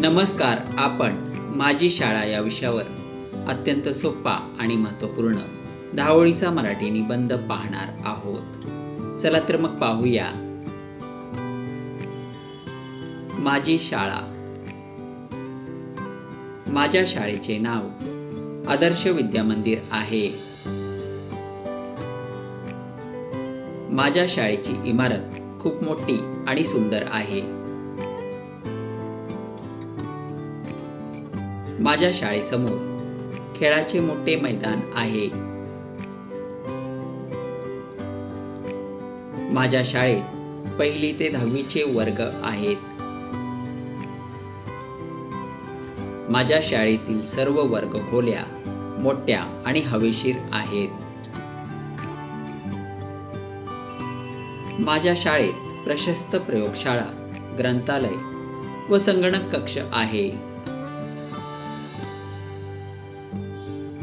नमस्कार आपण माझी शाळा या विषयावर अत्यंत सोपा आणि महत्त्वपूर्ण धावळीचा मराठी निबंध पाहणार आहोत. चला तर मग पाहूया. माझी शाळा. माझ्या शाळेचे नाव आदर्श विद्या मंदिर आहे. माझ्या शाळेची इमारत खूप मोठी आणि सुंदर आहे. माझ्या शाळेसमोर खेळाचे मोठे मैदान आहे. माझ्या शाळेत पहिली ते दहावीचे वर्ग आहेत. माझ्या शाळेतील सर्व वर्ग खोल्या मोठ्या आणि हवेशीर आहेत. माझ्या शाळेत प्रशस्त प्रयोगशाळा ग्रंथालय व संगणक कक्ष आहे.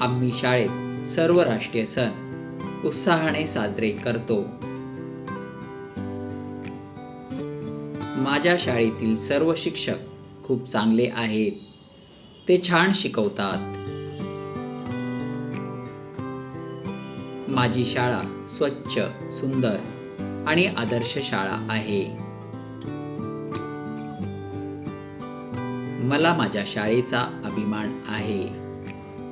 आम्ही शाळेत सर्व राष्ट्रीय सण उत्साहाने साजरे करतो. माझ्या शाळेतील सर्व शिक्षक खूप चांगले आहेत. ते छान शिकवतात. माझी शाळा स्वच्छ सुंदर आणि आदर्श शाळा आहे. मला माझ्या शाळेचा अभिमान आहे.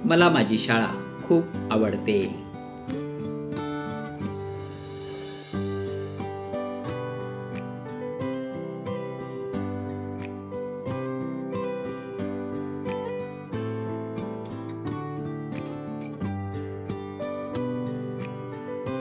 मला माझी शाळा खूप आवडते.